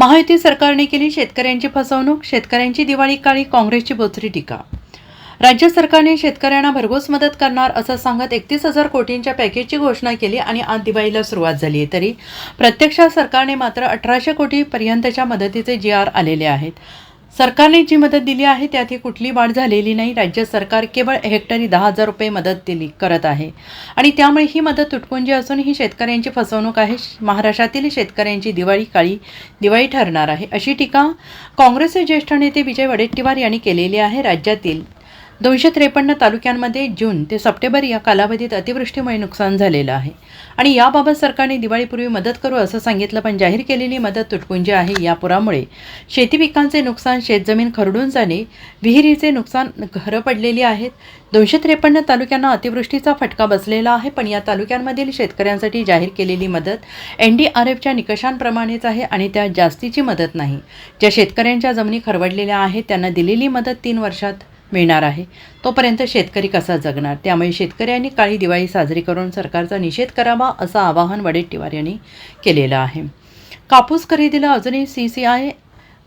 महायुती सरकारने केली शेतकऱ्यांची फसवणूक शेतकऱ्यांची दिवाळी काळी काँग्रेसची बोचरी टीका. राज्य सरकारने शेतकऱ्यांना भरघोस मदत करणार असं सांगत एकतीस हजार कोटींच्या पॅकेजची घोषणा केली आणि आज दिवाळीला सुरुवात झाली आहे. तरी प्रत्यक्षात सरकारने मात्र अठराशे कोटीपर्यंतच्या मदतीचे जी आर आलेले आहेत. सरकारने जी मदत दिली आहे त्यात ही कुठली वाढ झालेली नाही. राज्य सरकार केवळ हेक्टरी दहा हजार रुपये मदत दिली करत आहे. आणि त्यामुळे ही मदत तुटपुंजी असून ही शेतकऱ्यांची फसवणूक आहे. महाराष्ट्रातील शेतकऱ्यांची दिवाळी काळी दिवाळी ठरणार आहे. अशी टीका काँग्रेसचे ज्येष्ठ नेते विजय वडेट्टीवार यांनी केलेली आहे. राज्यातील दोनशे त्रेपन्न तालुक्यांमध्ये जून ते सप्टेंबर या कालावधीत अतिवृष्टीमुळे नुकसान झालेलं आहे. आणि याबाबत सरकारने दिवाळीपूर्वी मदत करू असं सांगितलं पण जाहीर केलेली मदत तुटपुंजी आहे. या पुरामुळे शेती पिकांचे नुकसान शेतजमीन खरडून जाणे विहिरीचे नुकसान घरं पडलेली आहेत. दोनशे त्रेपन्न तालुक्यांना अतिवृष्टीचा फटका बसलेला आहे पण या तालुक्यांमधील शेतकऱ्यांसाठी जाहीर केलेली मदत एन डी आर एफच्या निकषांप्रमाणेच आहे आणि त्या जास्तीची मदत नाही. ज्या शेतकऱ्यांच्या जमिनी खरवडलेल्या आहेत त्यांना दिलेली मदत तीन वर्षात मिळणार आहे. तोपर्यंत शेतकरी कसा जगणार? त्यामुळे शेतकऱ्यांनी काळी दिवाळी साजरी करून सरकारचा निषेध करावा असं आवाहन वडेट्टीवार यांनी केलेलं आहे. कापूस खरेदीला अजूनही सी सी आय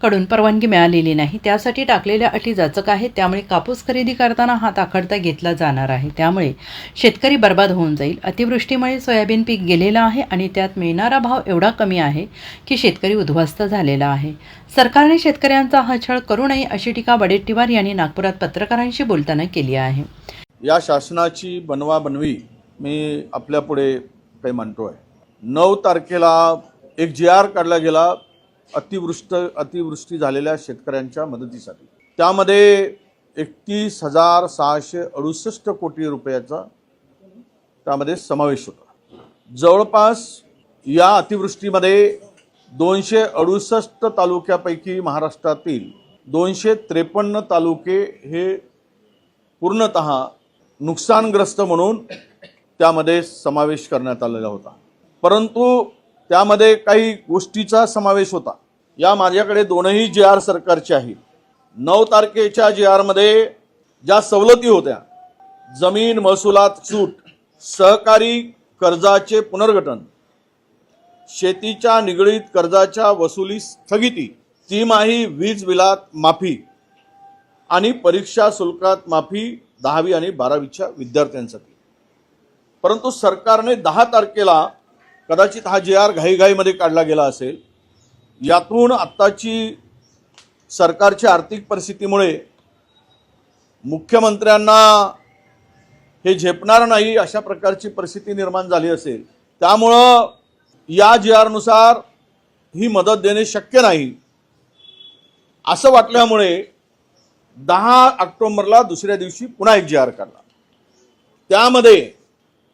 कडून परवानगी मिळालेली नाही. त्यासाठी टाकलेल्या अटी जाचक आहेत. त्यामुळे कापूस खरेदी करताना हात आखडता घेतला जाणार आहे. त्यामुळे शेतकरी बर्बाद होऊन जाईल. अतिवृष्टीमुळे सोयाबीन पीक गेलेलं आहे आणि त्यात मिळणारा भाव एवढा कमी आहे की शेतकरी उद्ध्वस्त झालेला आहे. सरकारने शेतकऱ्यांचा हा छळ करू नये अशी टीका वडेट्टीवार यांनी नागपुरात पत्रकारांशी बोलताना केली आहे. या शासनाची बनवाबनवी मी आपल्यापुढे काही म्हणतो आहे नऊ तारखेला एक जी आर काढला गेला. अतिवृष्ट अतिवृष्टी झालेल्या शेतकऱ्यांच्या मदतीसाठी. त्यामध्ये एकतीस हजार सहाशे अडुसष्ट कोटी रुपयाचा त्यामध्ये समावेश होता. जवळपास या अतिवृष्टीमध्ये दोनशे अडुसष्ट तालुक्यापैकी महाराष्ट्रातील दोनशे त्रेपन्न तालुके हे पूर्णत नुकसानग्रस्त म्हणून त्यामध्ये समावेश करण्यात आलेला होता. परंतु त्यामध्ये काही गोष्टीचा समावेश होता. या माझ्याकडे दोनही जे आर सरकारचे आहेत. नऊ तारखेच्या जे आरमध्ये ज्या सवलती होत्या जमीन महसुलात सूट सहकारी कर्जाचे पुनर्गठन शेतीच्या निगडीत कर्जाच्या वसुली स्थगिती तिमाही वीज बिलात माफी आणि परीक्षा शुल्कात माफी दहावी आणि बारावीच्या विद्यार्थ्यांसाठी. परंतु सरकारने दहा तारखेला कदाचित हा जे आर घाईघाईमध्ये काढला गेला असेल यातून आत्ताची सरकारची आर्थिक परिस्थितीमुळे मुख्यमंत्र्यांना हे झेपणार नाही अशा प्रकारची परिस्थिती निर्माण झाली असेल त्यामुळं या जी आरनुसार ही मदत देणे शक्य नाही. असं वाटल्यामुळे दहा ऑक्टोबरला दुसऱ्या दिवशी पुन्हा एक जी आर काढला. त्यामध्ये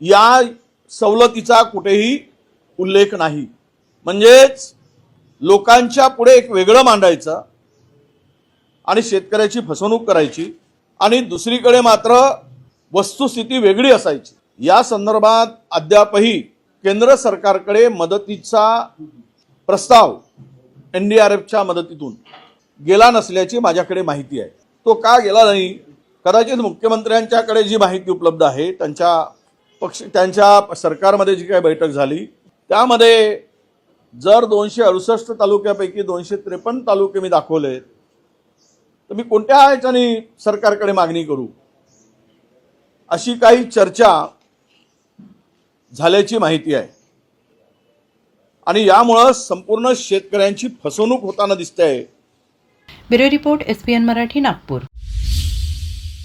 या सवलतीचा कुठेही उल्लेख नाही. म्हणजेच लोकांच्या पुढे एक वेगळं मांडायचं आणि शेतकऱ्याची फसवणूक करायची आणि दुसरीकडे मात्र वस्तुस्थिती वेगळी असायची. या संदर्भात अद्यापही केंद्र सरकारकडे मदतीचा प्रस्ताव एन डी आर एफच्या मदतीतून गेला नसल्याची माझ्याकडे माहिती आहे. तो का गेला नाही? कदाचित मुख्यमंत्र्यांच्याकडे जी माहिती उपलब्ध आहे त्यांच्या पक्ष त्यांच्या सरकारमध्ये जी काही बैठक झाली त्यामध्ये जर दोनशे अडुसष्ट तालुक्यापैकी दोनशे त्रेपन्न तालुके मी दाखवले तर मी कोणत्या ह्याच्याने सरकारकडे मागणी करू? अशी काही चर्चा झाल्याची माहिती आहे. आणि यामुळं संपूर्ण शेतकऱ्यांची फसवणूक होताना दिसते आहे bureau report S P N Marathi Nagpur.